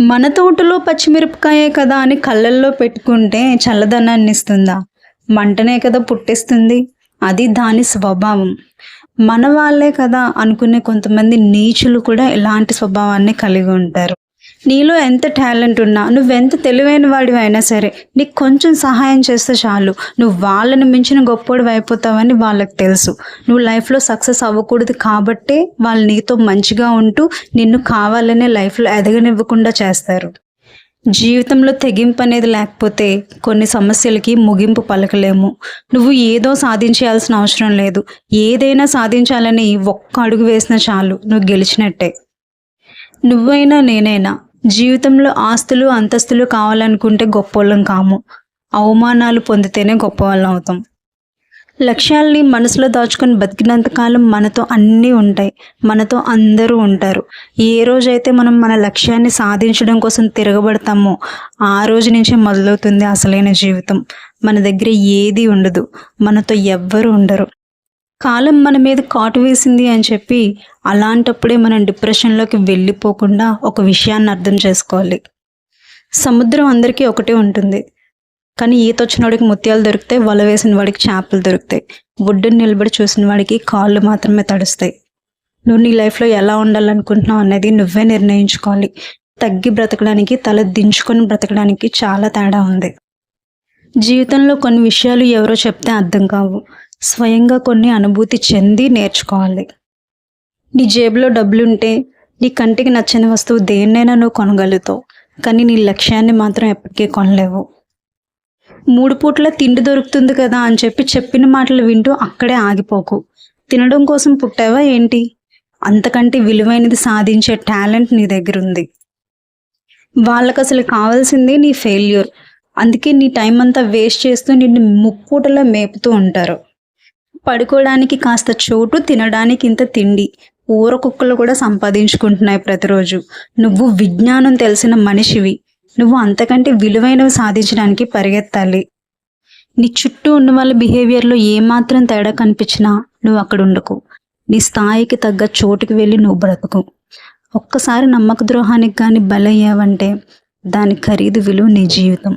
మన తోటలో పచ్చిమిరపకాయే కదా అని కళ్ళల్లో పెట్టుకుంటే చల్లదనాన్ని ఇస్తుందా? మంటనే కదా పుట్టిస్తుంది. అది దాని స్వభావం. మన వాళ్ళే కదా అనుకునే కొంతమంది నీచులు కూడా ఇలాంటి స్వభావాన్ని కలిగి ఉంటారు. నీలో ఎంత టాలెంట్ ఉన్నా నువ్వెంత తెలివైన వాడివి అయినా సరే నీకు కొంచెం సహాయం చేస్తే చాలు. నువ్వు వాళ్ళని మించిన గొప్పోడు అయిపోతావని వాళ్ళకి తెలుసు. నువ్వు లైఫ్లో సక్సెస్ అవ్వకూడదు కాబట్టే వాళ్ళు నీతో మంచిగా ఉంటూ నిన్ను కావాలనే లైఫ్లో ఎదగనివ్వకుండా చేస్తారు. జీవితంలో తెగింపు అనేది లేకపోతే కొన్ని సమస్యలకి ముగింపు పలకలేము. నువ్వు ఏదో సాధించాల్సిన అవసరం లేదు. ఏదైనా సాధించాలని ఒక్క అడుగు వేసినా చాలు. నువ్వు గెలిచినట్టే. నువ్వైనా నేనైనా జీవితంలో ఆస్తులు అంతస్తులు కావాలనుకుంటే గొప్పోళ్ళం కాము. అవమానాలు పొందితేనే గొప్పవాళ్ళం అవుతాం. లక్ష్యాల్ని మనసులో దాచుకొని బతికినంతకాలం మనతో అన్నీ ఉంటాయి. మనతో అందరూ ఉంటారు. ఏ రోజైతే మనం మన లక్ష్యాన్ని సాధించడం కోసం తిరగబడతామో ఆ రోజు నుంచే మొదలవుతుంది అసలైన జీవితం. మన దగ్గర ఏది ఉండదు. మనతో ఎవ్వరు ఉండరు. కాలం మన మీద కాటు వేసింది అని చెప్పి అలాంటప్పుడే మనం డిప్రెషన్లోకి వెళ్ళిపోకుండా ఒక విషయాన్ని అర్థం చేసుకోవాలి. సముద్రం అందరికీ ఒకటే ఉంటుంది. కానీ ఈత వచ్చిన వాడికి ముత్యాలు దొరుకుతాయి వల వేసిన వాడికి చేపలు దొరుకుతాయి. ఒడ్డుని నిలబడి చూసిన వాడికి కాళ్ళు మాత్రమే తడుస్తాయి. నువ్వు నీ లైఫ్లో ఎలా ఉండాలనుకుంటున్నావు అనేది నువ్వే నిర్ణయించుకోవాలి. తగ్గి బ్రతకడానికి తల దించుకొని బ్రతకడానికి చాలా తేడా ఉంది. జీవితంలో కొన్ని విషయాలు ఎవరో చెప్తే అర్థం కావు. స్వయంగా కొన్ని అనుభూతి చెంది నేర్చుకోవాలి. నీ జేబులో డబ్బులుంటే నీ కంటికి నచ్చని వస్తువు దేన్నైనా నువ్వు కొనగలుగుతావు. కానీ నీ లక్ష్యాన్ని మాత్రం ఎప్పటికీ కొనలేవు. మూడు పూట్ల తిండి దొరుకుతుంది కదా అని చెప్పి చెప్పిన మాటలు వింటూ అక్కడే ఆగిపోకు. తినడం కోసం పుట్టావా ఏంటి? అంతకంటే విలువైనది సాధించే టాలెంట్ నీ దగ్గర ఉంది వాళ్ళకు అసలు కావాల్సింది నీ ఫెయిల్యూర్. అందుకే నీ టైం అంతా వేస్ట్ చేస్తూ నిన్ను ముప్పూటలో మేపుతూ ఉంటారు. పడుకోవడానికి కాస్త చోటు తినడానికి ఇంత తిండి. ఊర కుక్కలు కూడా సంపాదించుకుంటున్నాయి ప్రతిరోజు. నువ్వు విజ్ఞానం తెలిసిన మనిషివి. నువ్వు అంతకంటే విలువైనవి సాధించడానికి పరిగెత్తాలి. నీ చుట్టూ ఉన్న వాళ్ళ బిహేవియర్లో ఏమాత్రం తేడా కనిపించినా నువ్వు అక్కడ ఉండకు నీ స్థాయికి తగ్గ చోటుకి వెళ్ళి నువ్వు బ్రతుకు. ఒక్కసారి నమ్మక ద్రోహానికి కానీ బలయ్యావంటే దాని ఖరీదు విలువ నీ జీవితం.